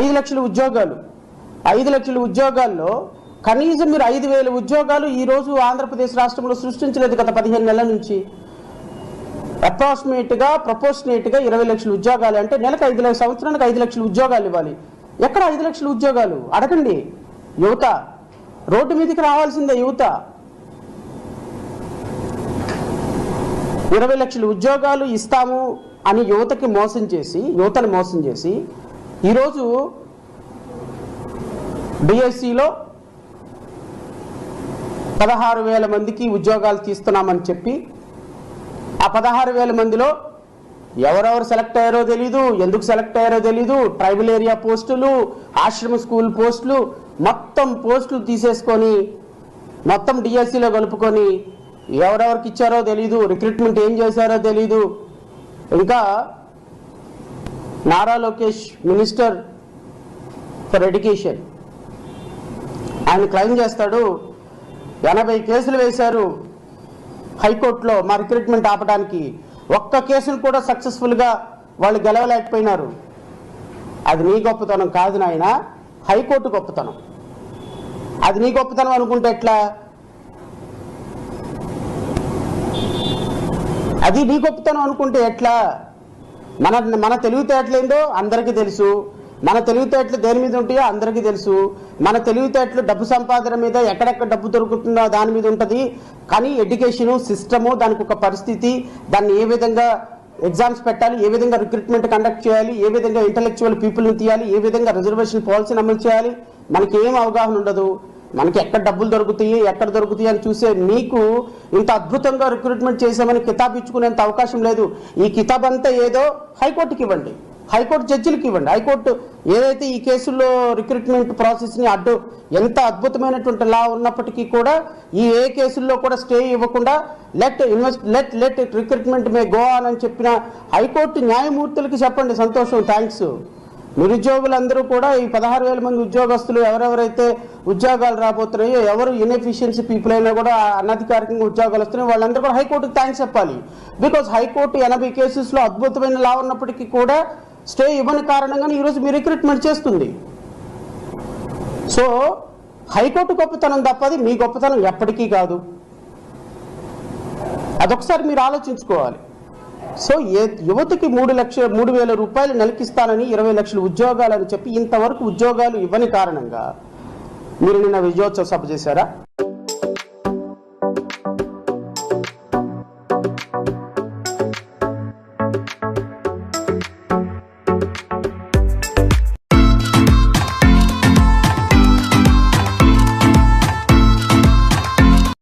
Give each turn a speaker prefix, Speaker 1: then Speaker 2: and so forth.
Speaker 1: ఐదు లక్షల ఉద్యోగాలు. ఐదు లక్షల ఉద్యోగాల్లో కనీసం మీరు ఐదు వేల ఉద్యోగాలు ఈరోజు ఆంధ్రప్రదేశ్ రాష్ట్రంలో సృష్టించలేదు గత పదిహేను నెలల నుంచి. అప్రాక్సిమేట్గా ప్రపోర్షనేట్గా ఇరవై లక్షల ఉద్యోగాలు అంటే నెలకు ఐదు లక్షల సంవత్సరానికి ఐదు లక్షల ఉద్యోగాలు ఇవ్వాలి. ఎక్కడ ఐదు లక్షల ఉద్యోగాలు? అడగండి. యువత రోడ్డు మీదకి రావాల్సిందే యువత. ఇరవై లక్షల ఉద్యోగాలు ఇస్తాము అని యువతకి మోసం చేసి యువతను మోసం చేసి ఈరోజు డిఎస్సిలో పదహారు వేల మందికి ఉద్యోగాలు తీస్తున్నామని చెప్పి ఆ పదహారు వేల మందిలో ఎవరెవరు సెలెక్ట్ అయ్యారో తెలీదు ఎందుకు సెలెక్ట్ అయ్యారో తెలీదు ట్రైబల్ ఏరియా పోస్టులు ఆశ్రమ స్కూల్ పోస్టులు మొత్తం పోస్టులు తీసేసుకొని మొత్తం డిఎస్సిలో కలుపుకొని ఎవరెవరికి ఇచ్చారో తెలీదు రిక్రూట్మెంట్ ఏం చేశారో తెలీదు. ఇంకా Nara Lokesh minister for education. ఆయన క్లెయిమ్ చేస్తాడు. ఎనభై కేసులు వేశారు హైకోర్టులో మా రిక్రూట్మెంట్ ఆపడానికి. ఒక్క కేసులు కూడా సక్సెస్ఫుల్గా వాళ్ళు గెలవలేకపోయినారు. అది నీ గొప్పతనం కాదు నాయన హైకోర్టు గొప్పతనం. అది నీ గొప్పతనం అనుకుంటే ఎట్లా? అది నీ గొప్పతనం అనుకుంటే ఎట్లా? మన మన తెలివితేటలేందో అందరికీ తెలుసు. మన తెలివితేటలు దేని మీద ఉంటాయో అందరికీ తెలుసు. మన తెలివితేటలు డబ్బు సంపాదన మీద ఎక్కడెక్కడ డబ్బు దొరుకుతుందో దాని మీద ఉంటుంది. కానీ ఎడ్యుకేషను సిస్టము దానికి ఒక పరిస్థితి దాన్ని ఏ విధంగా ఎగ్జామ్స్ పెట్టాలి ఏ విధంగా రిక్రూట్మెంట్ కండక్ట్ చేయాలి ఏ విధంగా ఇంటలెక్చువల్ పీపుల్ని తీయాలి ఏ విధంగా రిజర్వేషన్ పాలసీని అమలు చేయాలి మనకి ఏం అవగాహన ఉండదు. మనకి ఎక్కడ డబ్బులు దొరుకుతాయి ఎక్కడ దొరుకుతాయి అని చూసే మీకు ఇంత అద్భుతంగా రిక్రూట్మెంట్ చేసామని కితాబ్ ఇచ్చుకునేంత అవకాశం లేదు. ఈ కితాబ్ అంతా ఏదో హైకోర్టుకి ఇవ్వండి. హైకోర్టు జడ్జిలకు ఇవ్వండి. హైకోర్టు ఏదైతే ఈ కేసుల్లో రిక్రూట్మెంట్ ప్రాసెస్ని అడ్డు ఎంత అద్భుతమైనటువంటి లా ఉన్నప్పటికీ కూడా ఈ ఏ కేసుల్లో కూడా స్టే ఇవ్వకుండా let invest let let recruitment may go on అని చెప్పిన హైకోర్టు న్యాయమూర్తులకి చెప్పండి. సంతోషం. థ్యాంక్స్. నిరుద్యోగులందరూ కూడా ఈ పదహారు వేల మంది ఉద్యోగస్తులు ఎవరెవరైతే ఉద్యోగాలు రాబోతున్నాయో ఎవరు ఇన్ఎఫిషియన్సీ పీపుల్ అయినా కూడా అనధికారికంగా ఉద్యోగాలు వస్తున్నాయి వాళ్ళందరూ కూడా హైకోర్టుకి థ్యాంక్స్ చెప్పాలి. బికాజ్ హైకోర్టు ఎనభై కేసెస్లో అద్భుతమైన లా ఉన్నప్పటికీ కూడా స్టే ఇవ్వని కారణంగానే ఈరోజు మీ రిక్రూట్మెంట్ చేస్తుంది. సో హైకోర్టు గొప్పతనం తప్పది మీ గొప్పతనం ఎప్పటికీ కాదు. అదొకసారి మీరు ఆలోచించుకోవాలి. సో ఏ యువతకి మూడు లక్షల మూడు వేల రూపాయలు నెలకిస్తానని ఇరవై లక్షల ఉద్యోగాలు అని చెప్పి ఇంతవరకు ఉద్యోగాలు ఇవ్వని కారణంగా మీరు నిన్న విజయోత్సవ సభ చేశారా?